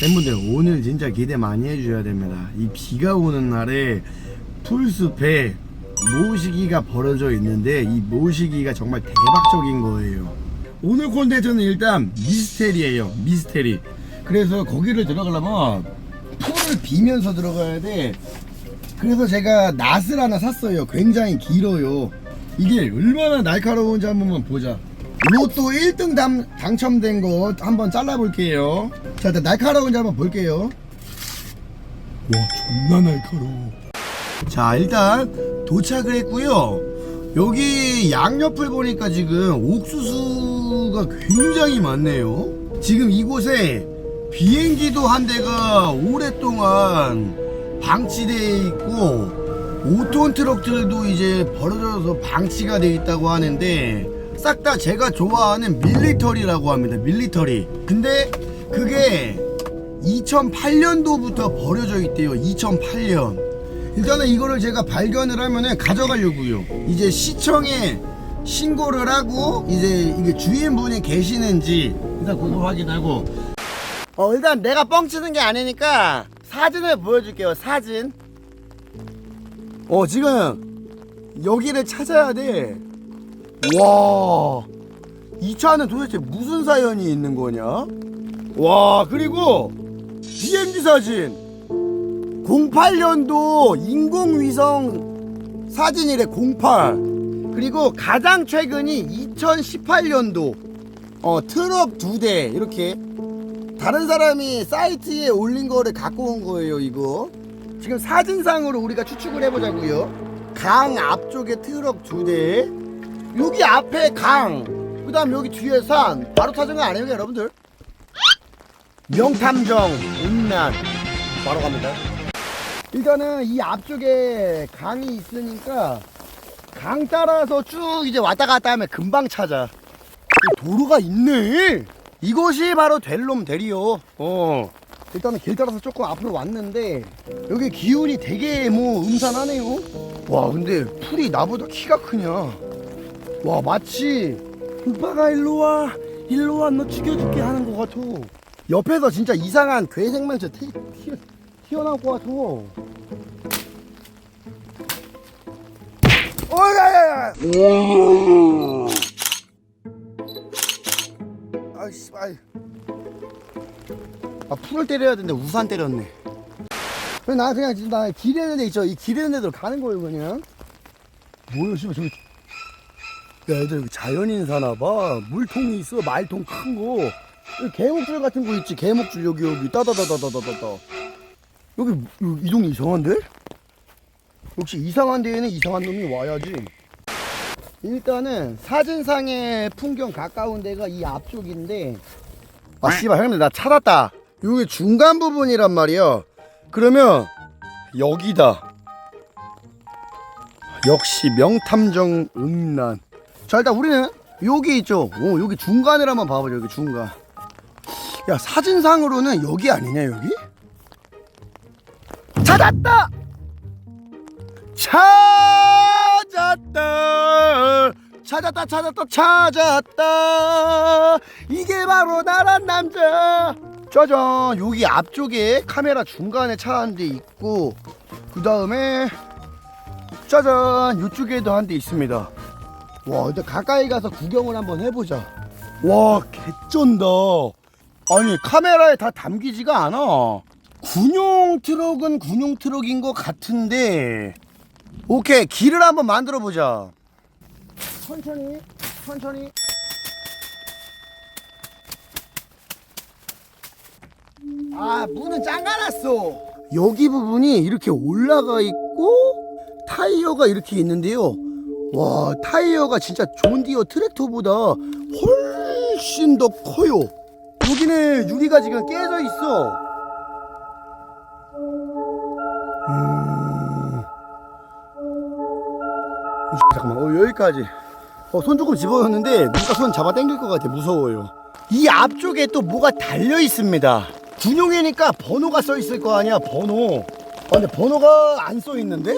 팬분들 오늘 진짜 기대 많이 해주셔야 됩니다. 이 비가 오는 날에 풀숲에 모시기가 벌어져 있는데 이 모시기가 정말 대박적인 거예요. 오늘 콘텐츠는 일단 미스테리예요. 미스테리. 그래서 거기를 들어가려면 풀을 비면서 들어가야 돼. 그래서 제가 낫을 하나 샀어요. 굉장히 길어요. 이게 얼마나 날카로운지 한 번만 보자. 로또 1등 당, 당첨된 거 한번 잘라볼게요. 자, 일단 날카로운지 한번 볼게요. 와, 존나 날카로워. 자, 일단 도착을 했고요. 여기 양옆을 보니까 지금 옥수수가 굉장히 많네요. 지금 이곳에 비행기도 한 대가 오랫동안 방치되어 있고 5톤 트럭들도 이제 벌어져서 방치가 돼 있다고 하는데 싹 다 제가 좋아하는 밀리터리라고 합니다. 밀리터리. 근데 그게 2008년도부터 버려져 있대요. 2008년. 일단은 이거를 제가 발견을 하면은 가져가려고요. 이제 시청에 신고를 하고 이제 이게 주인분이 계시는지 일단 그거 확인하고 어 일단 내가 뻥치는 게 아니니까 사진을 보여줄게요. 사진. 어 지금 여기를 찾아야 돼. 와, 이 차는 도대체 무슨 사연이 있는 거냐? 와, 그리고 비행기 사진. 08년도 인공위성 사진이래, 08. 그리고 가장 최근이 2018년도 어, 트럭 두 대, 이렇게. 다른 사람이 사이트에 올린 거를 갖고 온 거예요, 이거. 지금 사진상으로 우리가 추측을 해보자고요. 강 앞쪽에 트럭 두 대, 여기 앞에 강, 그 다음 여기 뒤에 산, 바로 거 아니에요, 여러분들? 명탐정, 운난, 바로 갑니다. 일단은 이 앞쪽에 강이 있으니까 강 따라서 쭉 이제 왔다 갔다 하면 금방 찾아. 이 도로가 있네. 이것이 바로 델롬 대리요. 어. 일단은 길 따라서 조금 앞으로 왔는데 여기 기운이 되게 뭐 음산하네요. 와 근데 풀이 나보다 키가 크냐? 와 마치 오빠가 일로 와 일로 와 너 죽여줄게 하는 것 같아. 옆에서 진짜 이상한 괴 생명체 튀, 튀, 튀어나올 것 같아. 어야야야. 아이씨, 아이. 아 풀을 때려야 되는데 우산 때렸네. 그래 나 그냥 지금 나 기르는 데 있죠. 이 기르는 데로 가는 거예요 그냥. 뭐야 씨발 저기. 야 애들 여기 자연인 사나 봐. 물통이 있어 말통 큰 거. 여기 개목줄 같은 거 있지 개목줄 여기 여기 따다다다다다다. 여기 여기 이 동네 이상한데? 역시 이상한 데에는 이상한 놈이 와야지. 일단은 사진상의 풍경 가까운 데가 이 앞쪽인데 아 씨발 형님 나 찾았다 요게 중간 부분이란 말이야 그러면 여기다 역시 명탐정 음란 자 일단 우리는 여기 있죠? 오 여기 중간을 한번 봐보자 여기 중간. 야 사진상으로는 여기 아니냐 여기? 찾았다! 찾았다! 찾았다 찾았다 찾았다! 이게 바로 나란 남자! 짜잔 여기 앞쪽에 카메라 중간에 차 한 대 있고 그 다음에 짜잔 이쪽에도 한 대 있습니다 와 일단 가까이 가서 구경을 한번 해보자. 와 개쩐다. 아니 카메라에 다 담기지가 않아. 군용 트럭은 군용 트럭인 것 같은데. 오케이 길을 한번 만들어 보자. 천천히 천천히. 아 문은 짱가놨어. 여기 부분이 이렇게 올라가 있고 타이어가 이렇게 있는데요 와 타이어가 진짜 존디어 트랙터보다 훨씬 더 커요. 여기는 유리가 지금 깨져 있어. 음... 잠깐만. 어, 여기까지. 어, 손 조금 집어넣는데 누가 손 잡아 당길 것 같아. 무서워요. 이 앞쪽에 또 뭐가 달려 있습니다. 군용이니까 번호가 써 있을 거 아니야 번호. 아 근데 번호가 안 써 있는데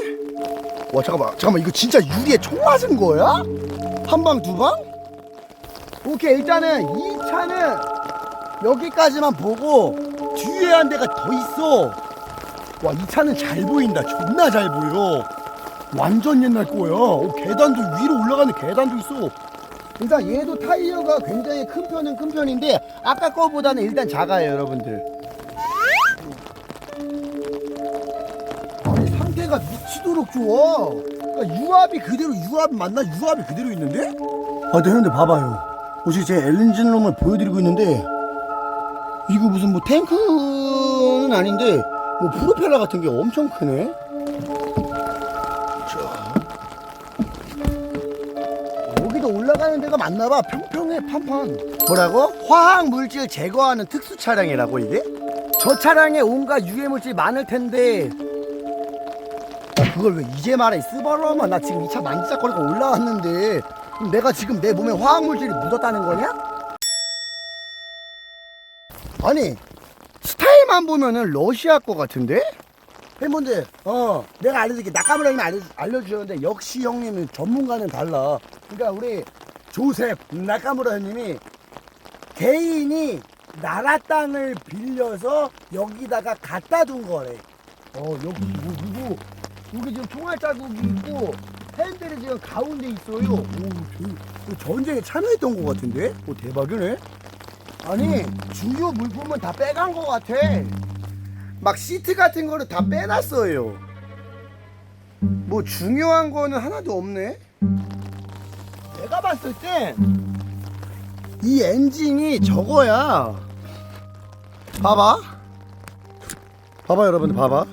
와 잠깐만 잠깐만 이거 진짜 유리에 총 맞은 거야? 한 방 두 방? 오케이 일단은 이 차는 여기까지만 보고 뒤에 한 대가 더 있어. 와, 이 차는 잘 보인다. 존나 잘 보여. 완전 옛날 거야. 어, 계단도 위로 올라가는 계단도 있어. 일단 얘도 타이어가 굉장히 큰 편은 큰 편인데 아까 거보다는 일단 작아요, 여러분들. 미치도록 좋아. 그러니까 유압이 그대로 유압 맞나? 유압이 그대로 있는데? 아, 근데 형들 봐봐요. 혹시 제 엔진룸을 보여드리고 있는데 이거 무슨 뭐 탱크는 아닌데 뭐 프로펠러 같은 게 엄청 크네. 자. 여기도 올라가는 데가 많나봐. 평평해 판판. 뭐라고? 화학 물질 제거하는 특수 차량이라고 이게? 저 차량에 온갖 유해 물질 많을 텐데. 아, 그걸 왜 이제 말해? 쓰바라마 나 지금 이 차 만지작거리고 올라왔는데 내가 지금 내 몸에 화학 물질이 묻었다는 거냐? 아니 스타일만 보면은 러시아 거 같은데? 팬분들 어 내가 알려줄게 낙가물 형님 알려, 알려주셨는데 역시 형님은 전문가는 달라 그러니까 우리 조셉 낙가무라 형님이 개인이 나라 땅을 빌려서 여기다가 갖다 둔 거래 어 여기 뭐 누구 여기 지금 총알 자국이 있고 팬들이 지금 가운데 있어요 오 저, 저 전쟁에 참여했던 거 같은데? 오 대박이네 아니 주요 물품은 다 빼간 것 같아. 막 시트 같은 거를 다 빼놨어요. 뭐 중요한 거는 하나도 없네. 내가 봤을 땐이 엔진이 저거야. 봐봐. 봐봐 여러분들 봐봐.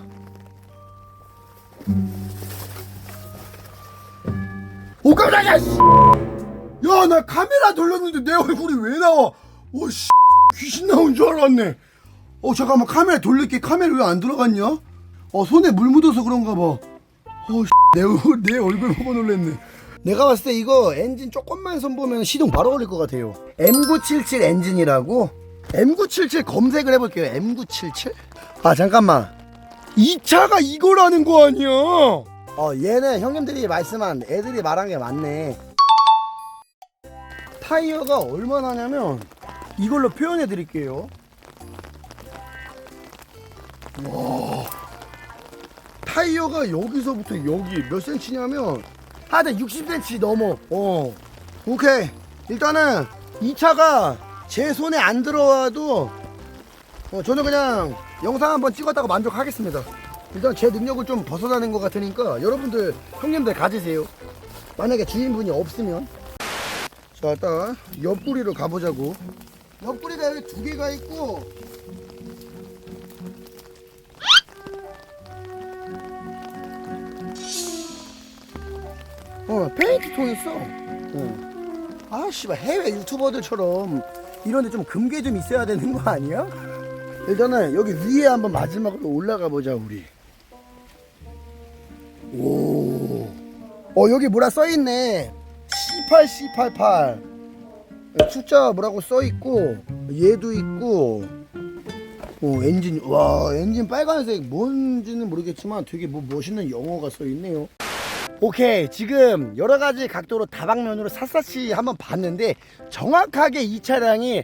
오 깜짝이야. 씨. 야, 나 카메라 돌렸는데 내 얼굴이 왜 나와? 오, 씨, 귀신 나온 줄 알았네. 어, 잠깐만, 카메라 돌릴게. 카메라 왜 안 들어갔냐? 어, 손에 물 묻어서 그런가 봐. 어, 씨, 내 얼굴, 내 얼굴 보고 놀랬네. 내가 봤을 때 이거 엔진 조금만 손 보면 시동 바로 걸릴 것 같아요. M977 엔진이라고? M977 검색을 해볼게요. M977? 아, 잠깐만. 이 차가 이거라는 거 아니야? 어, 얘는 형님들이 말씀한 애들이 말한 게 맞네. 타이어가 얼마나 냐면 이걸로 표현해 드릴게요. 와. 타이어가 여기서부터 여기 몇 센치냐면 하여튼 60cm 넘어. 어. 오케이. 일단은 이 차가 제 손에 안 들어와도 어, 저는 그냥 영상 한번 찍었다고 만족하겠습니다. 일단 제 능력을 좀 벗어나는 것 같으니까 여러분들 형님들 가지세요. 만약에 주인분이 없으면 자 일단 옆구리로 가보자고 옆구리가 여기 두 개가 있고 어 페인트 통 있어 어. 아 씨발 해외 유튜버들처럼 이런데 좀 금괴 좀 있어야 되는 거 아니야? 일단은 여기 위에 한번 마지막으로 올라가 보자 우리 오. 어 여기 뭐라 써있네. C8 C88 숫자 뭐라고 써있고 얘도 있고. 어 엔진 와 엔진 빨간색 뭔지는 모르겠지만 되게 뭐 멋있는 영어가 써있네요. 오케이 지금 여러 가지 각도로 다방면으로 샅샅이 한번 봤는데 정확하게 이 차량이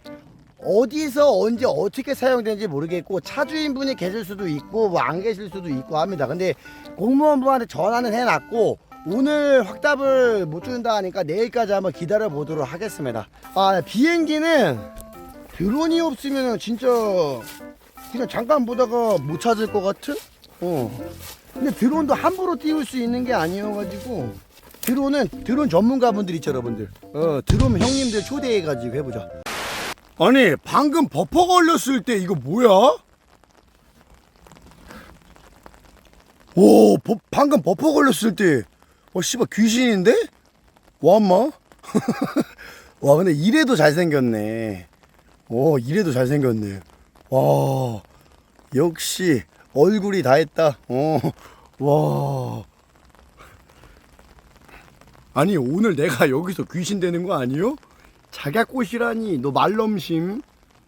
어디서 언제 어떻게 사용되는지 모르겠고 차주인분이 계실 수도 있고 뭐 안 계실 수도 있고 합니다. 근데 공무원분한테 전화는 해놨고 오늘 확답을 못 준다 하니까 내일까지 한번 기다려 보도록 하겠습니다. 아 비행기는 드론이 없으면 진짜 그냥 잠깐 보다가 못 찾을 것 같은 어. 근데 드론도 함부로 띄울 수 있는 게 아니어가지고 드론은 드론 전문가분들 있죠 여러분들. 어 드론 형님들 초대해가지고 해보자 아니 방금 버퍼 걸렸을 때 이거 뭐야? 오 버, 방금 버퍼 걸렸을 때어 씨발 귀신인데? 와 엄마 와 근데 이래도 잘생겼네 오 이래도 잘생겼네 와 역시 얼굴이 다 했다 어와 아니 오늘 내가 여기서 귀신 되는 거 아니요? 작약꽃이라니 너 말넘심